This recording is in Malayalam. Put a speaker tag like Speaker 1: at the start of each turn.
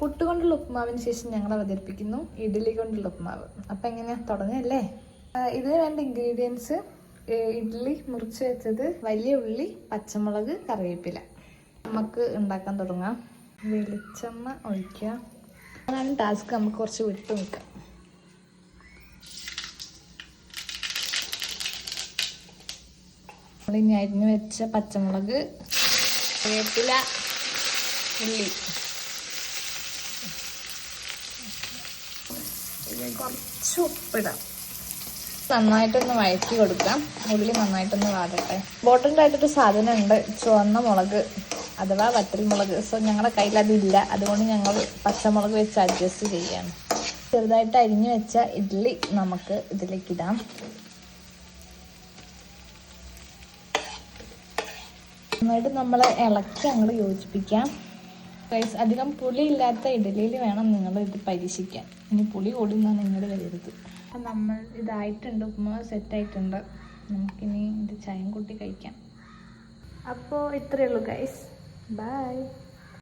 Speaker 1: പുട്ട് കൊണ്ടുള്ള ഉപ്പുമാവിന് ശേഷം ഞങ്ങൾ അവതരിപ്പിക്കുന്നു. ഇഡ്ഡലി കൊണ്ടുള്ള ഉപ്മാവ്. അപ്പം എങ്ങനെയാ? തുടങ്ങല്ലേ? ഇതിന് വേണ്ട ഇൻഗ്രീഡിയൻസ് ഇഡ്ഡലി മുറിച്ച് വെച്ചത് വലിയ ഉള്ളി പച്ചമുളക് കറിവേപ്പില. നമുക്ക് ഉണ്ടാക്കാൻ തുടങ്ങാം. വെളിച്ചെണ്ണ ഒഴിക്കുക. അതാണ് ടാസ്ക് നമുക്ക് കുറച്ച് വിട്ടു നിൽക്കാം. നമ്മളിനി അരിഞ്ഞ് വെച്ച പച്ചമുളക് വേപ്പില ഉള്ളി. ഇത് കുറച്ച് ഉപ്പിടാം നന്നായിട്ടൊന്ന് വഴറ്റി കൊടുക്കാം. ഉള്ളി നന്നായിട്ടൊന്ന് വാടട്ടെ. ഇമ്പോർട്ടന്റ് ആയിട്ടൊരു സാധനം ഉണ്ട് ചുവന്ന മുളക് അഥവാ വറ്റൽ മുളക്. സോ ഞങ്ങളുടെ കയ്യിൽ അതില്ല. അതുകൊണ്ട് ഞങ്ങൾ പച്ചമുളക് വെച്ച് അഡ്ജസ്റ്റ് ചെയ്യാം ചെറുതായിട്ട് അരിഞ്ഞു വെച്ച ഇഡ്ഡലി നമുക്ക് ഇതിലേക്ക് ഇടാം. നന്നായിട്ട് നമ്മൾ ഇളക്കി അങ്ങോട്ട് യോജിപ്പിക്കാം. ഗൈസ് അധികം പുളി ഇല്ലാത്ത ഇഡലിയിൽ വേണം നിങ്ങൾ ഇത് പരീക്ഷിക്കാൻ. ഇനി പുളി കൂടുന്ന നിങ്ങൾ വരരുത്. നമ്മൾ ഇതായിട്ടുണ്ട് ഉപ്പുമാവ് സെറ്റായിട്ടുണ്ട്. നമുക്കിനി ഇത് ചായം കൂട്ടി കഴിക്കാം. അപ്പോൾ ഇത്രയേ ഉള്ളൂ ഗൈസ് ബൈ